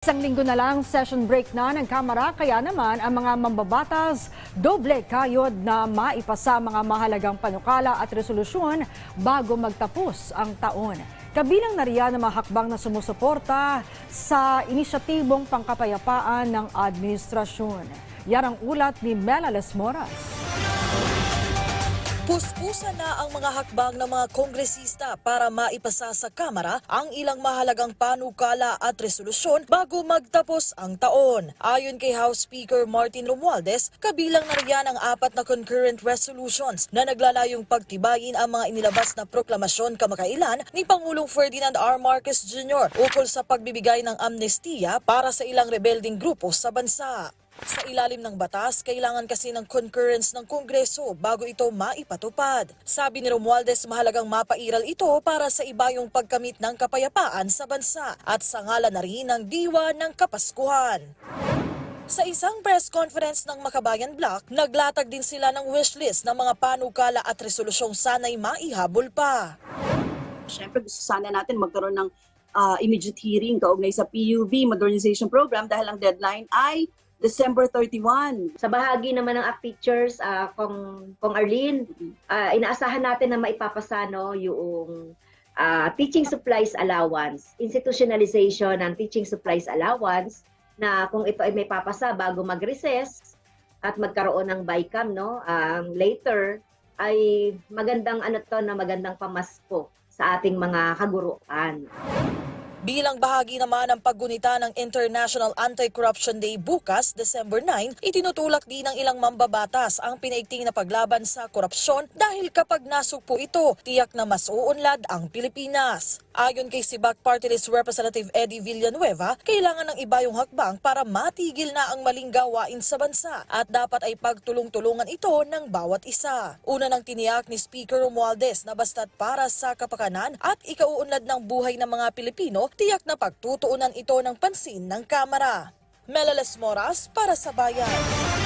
Isang linggo na lang session break na ng Kamara kaya naman ang mga mambabatas doble kayod na maipasa mga mahalagang panukala at resolusyon bago magtapos ang taon. Kabilang na riyan ang mga hakbang na sumusuporta sa inisyatibong pangkapayapaan ng administrasyon. Yan ang ulat ni Melales Moras. Puspusan na ang mga hakbang ng mga kongresista para maipasa sa Kamara ang ilang mahalagang panukala at resolusyon bago magtapos ang taon. Ayon kay House Speaker Martin Romualdez, kabilang na riyan ang apat na concurrent resolutions na naglalayong pagtibayin ang mga inilabas na proklamasyon kamakailan ni Pangulong Ferdinand R. Marcos Jr. ukol sa pagbibigay ng amnestiya para sa ilang rebelding grupo sa bansa. Sa ilalim ng batas, kailangan kasi ng concurrence ng Kongreso bago ito maipatupad. Sabi ni Romualdez, mahalagang mapairal ito para sa iba yung pagkamit ng kapayapaan sa bansa at sa ngalan na rin ng diwa ng Kapaskuhan. Sa isang press conference ng Makabayan Block, naglatag din sila ng wishlist ng mga panukala at resolusyong sana'y maihabol pa. Siyempre gusto sana natin magkaroon ng ah, immediate hearing kaugnay sa PUV modernization program dahil ang deadline ay December 31. Sa bahagi naman ng act pictures, ah, kung, kung Arlene, ah, inaasahan natin na maipapasa no, yung ah, teaching supplies allowance, institutionalization ng teaching supplies allowance, na kung ito ay may papasa bago mag-recess at magkaroon ng BICAM no, um, later, ay magandang ano to na magandang pamasko sa ating mga kaguruan. Bilang bahagi naman ng paggunita ng International Anti-Corruption Day bukas, December 9, itinutulak din ng ilang mambabatas ang pinaigting na paglaban sa korupsyon dahil kapag nasugpo ito, tiyak na mas uunlad ang Pilipinas. Ayon kay Sibak Party Representative Eddie Villanueva, kailangan ng iba yung hakbang para matigil na ang maling gawain sa bansa at dapat ay pagtulong-tulungan ito ng bawat isa. Una nang tiniyak ni Speaker Romualdez na basta't para sa kapakanan at ikauunlad ng buhay ng mga Pilipino, tiyak na pagtutuunan ito ng pansin ng Kamara. Melales Moras para sa Bayan.